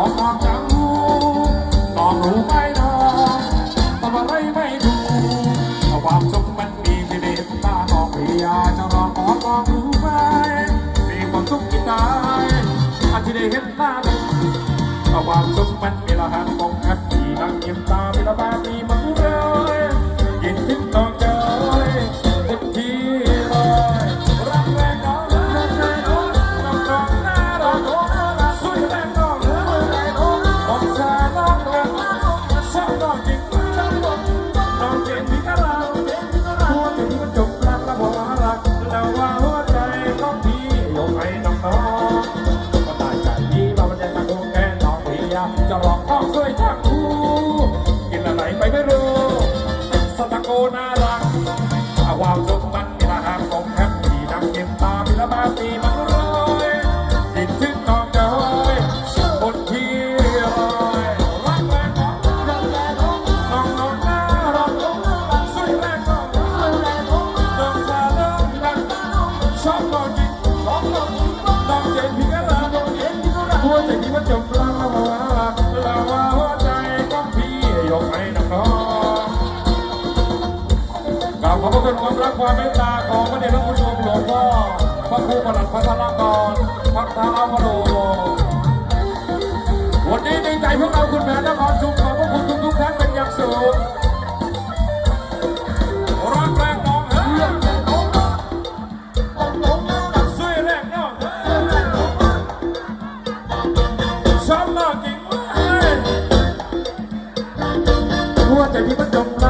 องมองจังหูมองรู้ไหมน้องตอนไรไม่รู้ความสุขมันมีไม่เด็ดตาต้องพี่ยาจะรอขอมองรู้ไหมมีความสุขที่ตายอันที่ได้เห็นหน้าความสุขมันมีละหันมองแอปปี้นั่งยิ้มตาเป็ละบ้านมี ยัจะรองข้องสวยชักคูกินอะไรไปไม่รู้สตะโกนา ดความรักความเมตตาของพระเดชพระคุณหลวงพ่อพระครูประหลัดพัฒนากรพัฒนาพโลวันนี้ในใจพวกเราคุณแม่นครชุมขอบพระคุณทุกทุกท่านเป็นอย่างสูงรักแรงน้องเฮ้ยช่วยแรงน้องชอบมากจริงหัวใจพี่ประจมลา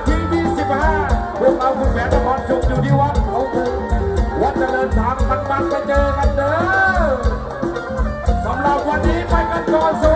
จะเจอกันเด้อสำหรับวันนี้ไปกันก่อนส